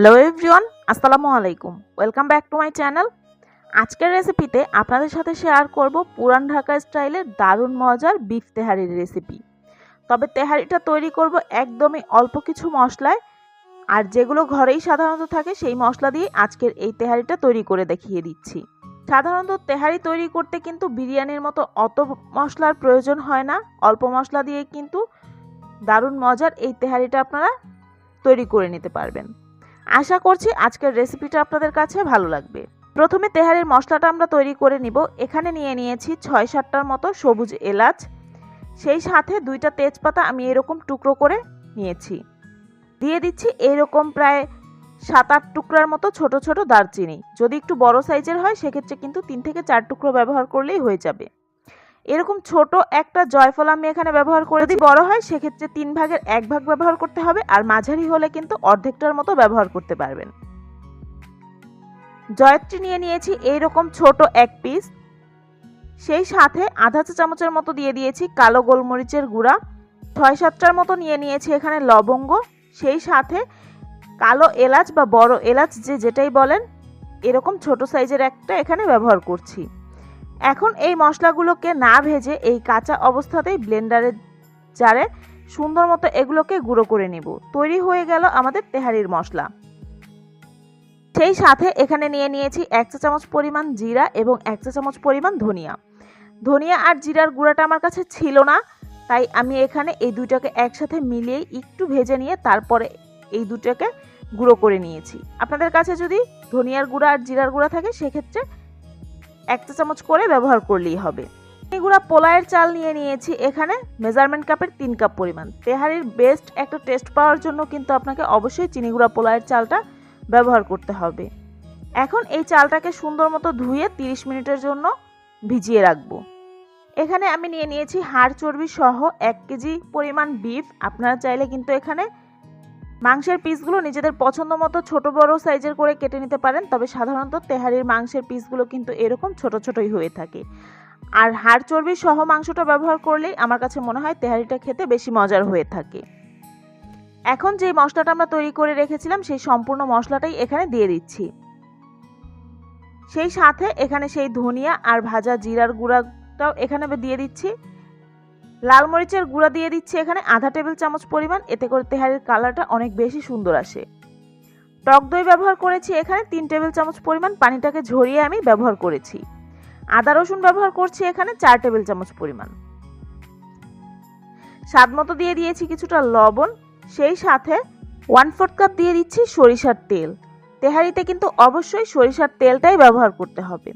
Hello everyone আসসালামু আলাইকুম welcome back to my channel আজকের রেসিপিতে আপনাদের সাথে শেয়ার করব পুরান ঢাকা স্টাইলের দারুণ মজার বিফ তেহারির রেসিপি তবে তেহারিটা তৈরি করব একদমই অল্প কিছু মশলায়, আর যেগুলো ঘরেই সাধারণত থাকে সেই মশলা দিয়ে আজকের এই তেহারিটা তৈরি করে দেখিয়ে দিচ্ছি। সাধারণত তেহারি তৈরি করতে কিন্তু বিরিয়ানির মতো অত মশলার প্রয়োজন হয় না। অল্প মশলা দিয়ে কিন্তু দারুণ মজার এই তেহারিটা আপনারা তৈরি করে নিতে পারবেন। আশা করছি আজকের রেসিপিটা আপনাদের কাছে ভালো লাগবে। প্রথমে তেহারির মশলাটা আমরা তৈরি করে নিব। এখানে নিয়ে নিয়েছি ছয় সাতটার মতো সবুজ এলাচ। সেই সাথে দুইটা তেজপাতা আমি এরকম টুকরো করে নিয়েছি। দিয়ে দিচ্ছি এরকম প্রায় সাত আট টুকরার মতো ছোট ছোট দারচিনি। যদি একটু বড় সাইজের হয়, সেক্ষেত্রে কিন্তু তিন থেকে চার টুকরো ব্যবহার করলেই হয়ে যাবে। এরকম ছোট একটা জয়ফল আমি এখানে ব্যবহার করে যদি বড় হয়, সেক্ষেত্রে তিন ভাগের এক ভাগ ব্যবহার করতে হবে আর মাঝারি হলে কিন্তু অর্ধেকটার মতো ব্যবহার করতে পারবেন। জয়ত্রী নিয়ে নিয়েছি এইরকম ছোট এক পিস সেই সাথে আধা চা চামচের মতো দিয়ে দিয়েছি কালো গোলমরিচের গুঁড়া। ছয় সাতটার মতো নিয়ে নিয়েছি এখানে লবঙ্গ। সেই সাথে কালো এলাচ বা বড় এলাচ যে যেটাই বলেন, এরকম ছোট সাইজের একটা এখানে ব্যবহার করছি। এখন এই মশলাগুলোকে না ভেজে এই কাঁচা অবস্থাতেই ব্লেন্ডারের জারে সুন্দর মতো এগুলোকে গুঁড়ো করে নিব। তৈরি হয়ে গেল আমাদের তেহারির মশলা। সেই সাথে এখানে নিয়ে নিয়েছি এক চা চামচ পরিমাণ জিরা এবং এক চা চামচ পরিমাণ ধনিয়া। ধনিয়া আর জিরার গুঁড়াটা আমার কাছে ছিল না, তাই আমি এখানে এই দুইটাকে একসাথে মিলিয়ে একটু ভেজে নিয়ে তারপরে এই দুটাকে গুঁড়ো করে নিয়েছি। আপনাদের কাছে যদি ধনিয়ার গুঁড়া আর জিরার গুঁড়া থাকে, সেক্ষেত্রে এক চা চামচ করে ব্যবহার করলেই হবে। চিনিগুড়া পোলায়ের চাল নিয়ে নিয়েছি। এখানে মেজারমেন্ট কাপের তিন কাপ পরিমাণ। তেহারির বেস্ট একটা টেস্ট পাওয়ার জন্য কিন্তু আপনাকে অবশ্যই চিনিগুড়া পোলায়ের চালটা ব্যবহার করতে হবে। এখন এই চালটাকে সুন্দর মতো ধুয়ে 30 মিনিটের জন্য ভিজিয়ে রাখব। এখানে আমি নিয়ে নিয়েছি হাড় চর্বি সহ এক কেজি পরিমাণ বিফ আপনারা চাইলে কিন্তু এখানে মাংসের পিসগুলো নিজেদের পছন্দ মতো ছোট বড় সাইজের করে কেটে নিতে পারেন, তবে সাধারণত তেহারির মাংসের পিসগুলো কিন্তু এরকম ছোট ছোটই হয়ে থাকে। আর হাড় চর্বি সহ মাংসটা ব্যবহার করলেই আমার কাছে মনে হয় তেহারিটা খেতে বেশি মজার হয়ে থাকে। এখন যে মশলাটা আমরা তৈরি করে রেখেছিলাম, সেই সম্পূর্ণ মশলাটাই এখানে দিয়ে দিচ্ছি। সেই সাথে এখানে সেই ধনিয়া আর ভাজা জিরার গুঁড়াটাও এখানে দিয়ে দিচ্ছি। লাল মরিচের গুঁড়া দিয়ে দিচ্ছি এখানে আধা টেবিল চামচ পরিমাণ। এতে করে তেহারির কালারটা অনেক বেশি সুন্দর আসে। টক দই ব্যবহার করেছি এখানে তিন টেবিল চামচ পরিমাণ। পানিটাকে ঝরিয়ে আমি ব্যবহার করেছি। আদা রসুন ব্যবহার করছি এখানে চার টেবিল চামচ পরিমাণ। স্বাদ মতো দিয়ে দিয়েছি কিছুটা লবণ। সেই সাথে ওয়ান ফোর্থ কাপ দিয়ে দিচ্ছি সরিষার তেল। তেহারিতে কিন্তু অবশ্যই সরিষার তেলটাই ব্যবহার করতে হবে।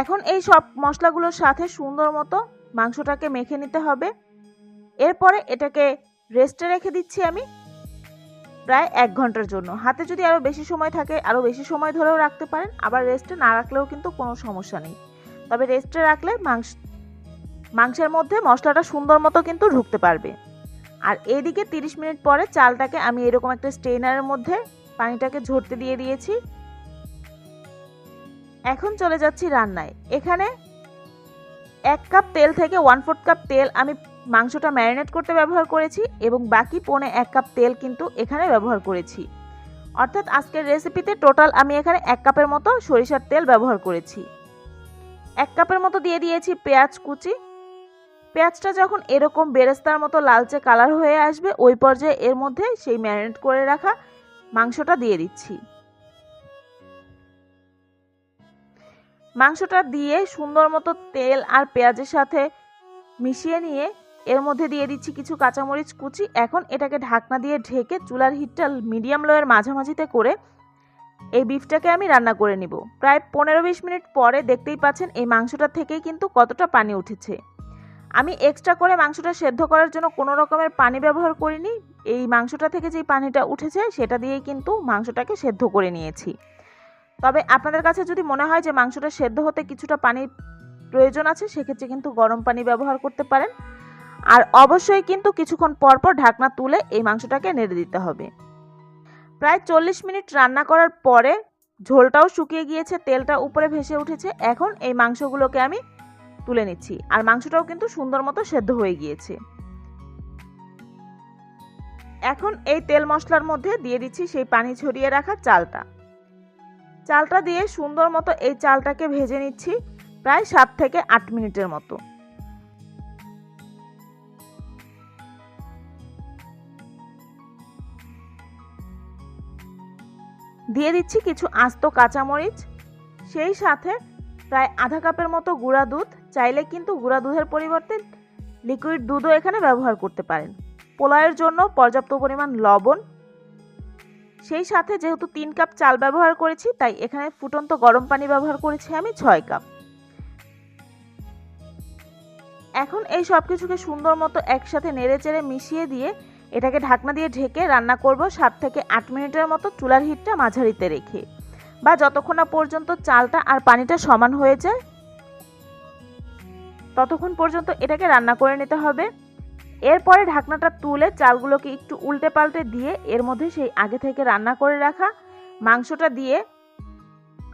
এখন এই সব মশলাগুলোর সাথে সুন্দর মতো মাংসটাকে মেখে নিতে হবে। এরপরে এটাকে রেস্টে রেখে দিচ্ছি আমি প্রায় এক ঘণ্টার জন্য। হাতে যদি আরও বেশি সময় থাকে আরও বেশি সময় ধরেও রাখতে পারেন, আবার রেস্টে না রাখলেও কিন্তু কোনো সমস্যা নেই। তবে রেস্টে রাখলে মাংস, মাংসের মধ্যে মশলাটা সুন্দর মতো কিন্তু ঢুকতে পারবে। আর এদিকে 30 মিনিট পরে চালটাকে আমি এরকম একটা স্টেইনারের মধ্যে পানিটাকে ঝরতে দিয়ে দিয়েছি। এখন চলে যাচ্ছি রান্নায়। এখানে এক কাপ তেল থেকে ওয়ান ফোর্থ কাপ তেল আমি মাংসটা ম্যারিনেট করতে ব্যবহার করেছি এবং বাকি পৌনে এক কাপ তেল কিন্তু এখানে ব্যবহার করেছি। অর্থাৎ আজকের রেসিপিতে টোটাল আমি এখানে এক কাপের মতো সরিষার তেল ব্যবহার করেছি। এক কাপের মতো দিয়ে দিয়েছি পেঁয়াজ কুচি। পেঁয়াজটা যখন এরকম বেরেস্তার মতো লালচে কালার হয়ে আসবে, ওই পর্যায়ে এর মধ্যে সেই ম্যারিনেট করে রাখা মাংসটা দিয়ে দিচ্ছি। মাংসটা দিয়ে সুন্দর মতো তেল আর পেঁয়াজের সাথে মিশিয়ে নিয়ে এর মধ্যে দিয়ে দিচ্ছি কিছু কাঁচামরিচ কুচি। এখন এটাকে ঢাকনা দিয়ে ঢেকে চুলার হিটটা মিডিয়াম লোয়ের মাঝামাঝিতে করে এই বিফটাকে আমি রান্না করে নিব। প্রায় পনেরো বিশ মিনিট পরে দেখতেই পাচ্ছেন এই মাংসটা থেকেই কিন্তু কতটা পানি উঠেছে। আমি এক্সট্রা করে মাংসটা সেদ্ধ করার জন্য কোনো রকমের পানি ব্যবহার করিনি। এই মাংসটা থেকে যেই পানিটা উঠেছে সেটা দিয়েই কিন্তু মাংসটাকে সেদ্ধ করে নিয়েছি। তবে আপনাদের কাছে যদি মনে হয় যে মাংসটা সেদ্ধ হতে কিছুটা পানির প্রয়োজন আছে, সেক্ষেত্রে কিন্তু গরম পানি ব্যবহার করতে পারেন। আর অবশ্যই কিন্তু কিছুক্ষণ পর পর ঢাকনা তুলে এই মাংসটাকে নেড়ে দিতে হবে। প্রায় চল্লিশ মিনিট রান্না করার পরে ঝোলটাও শুকিয়ে গিয়েছে, তেলটা উপরে ভেসে উঠেছে। এখন এই মাংসগুলোকে আমি তুলে নিচ্ছি। আর মাংসটাও কিন্তু সুন্দর মতো সেদ্ধ হয়ে গিয়েছে। এখন এই তেল মশলার মধ্যে দিয়ে দিচ্ছি সেই পানি ছড়িয়ে রাখা চালটা। চালটা দিয়ে সুন্দর মতো এই চালটাকে ভেজে নিচ্ছি প্রায় সাত থেকে আট মিনিটের মতো। দিয়ে দিচ্ছি কিছু আস্ত কাঁচামরিচ, সেই সাথে প্রায় আধা কাপের মতো গুঁড়া দুধ। চাইলে কিন্তু গুঁড়া দুধের পরিবর্তে লিকুইড দুধও এখানে ব্যবহার করতে পারেন। পোলাওয়ের জন্য পর্যাপ্ত পরিমাণ লবণ সেই সাথে যেহেতু তিন কাপ চাল ব্যবহার করেছি, তাই এখানে ফুটন্ত গরম পানি ব্যবহার করেছি আমি ছয় কাপ। এখন এই সব কিছুকে সুন্দর মতো একসাথে নেড়ে চেড়ে মিশিয়ে দিয়ে এটাকে ঢাকনা দিয়ে ঢেকে রান্না করব সাত থেকে আট মিনিটের মতো চুলার হিটটা মাঝারিতে রেখে। বা যতক্ষণ না পর্যন্ত চালটা আর পানিটা সমান হয়ে যায়, ততক্ষণ পর্যন্ত এটাকে রান্না করে নিতে হবে। এরপরে ঢাকনাটা তুলে চালগুলোকে একটু উল্টে পাল্টে দিয়ে এর মধ্যে সেই আগে থেকে রান্না করে রাখা মাংসটা দিয়ে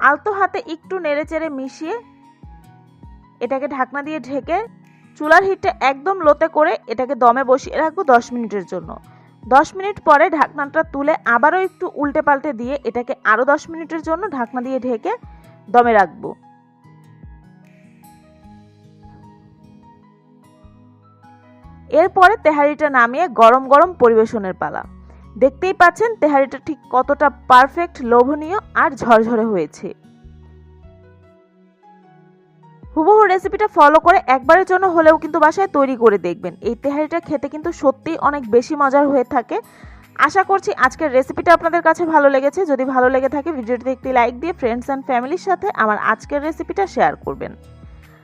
আলতো হাতে একটু নেড়ে চেড়ে মিশিয়ে এটাকে ঢাকনা দিয়ে ঢেকে চুলার হিটটা একদম লোতে করে এটাকে দমে বসিয়ে রাখব দশ মিনিটের জন্য। দশ মিনিট পরে ঢাকনাটা তুলে আবারও একটু উল্টে পাল্টে দিয়ে এটাকে আরও দশ মিনিটের জন্য ঢাকনা দিয়ে ঢেকে দমে রাখব। এরপরে তেহারিটা নামিয়ে গরম গরম পরিবেশনের পালা। দেখতেই পাচ্ছেন তেহারিটা ঠিক কতটা পারফেক্ট, লোভনীয় আর ঝরঝরে হয়েছে। হুবহু রেসিপিটা ফলো করে একবারের জন্য হলেও কিন্তু বাসায় তৈরি করে দেখবেন। এই তেহারিটা খেতে কিন্তু সত্যিই অনেক বেশি মজার হয়ে থাকে। আশা করছি আজকের রেসিপিটা আপনাদের কাছে ভালো লেগেছে। যদি ভালো লেগে থাকে ভিডিওটিতে একটি লাইক দিয়ে ফ্রেন্ডস অ্যান্ড ফ্যামিলির সাথে আমার আজকের রেসিপিটা শেয়ার করবেন।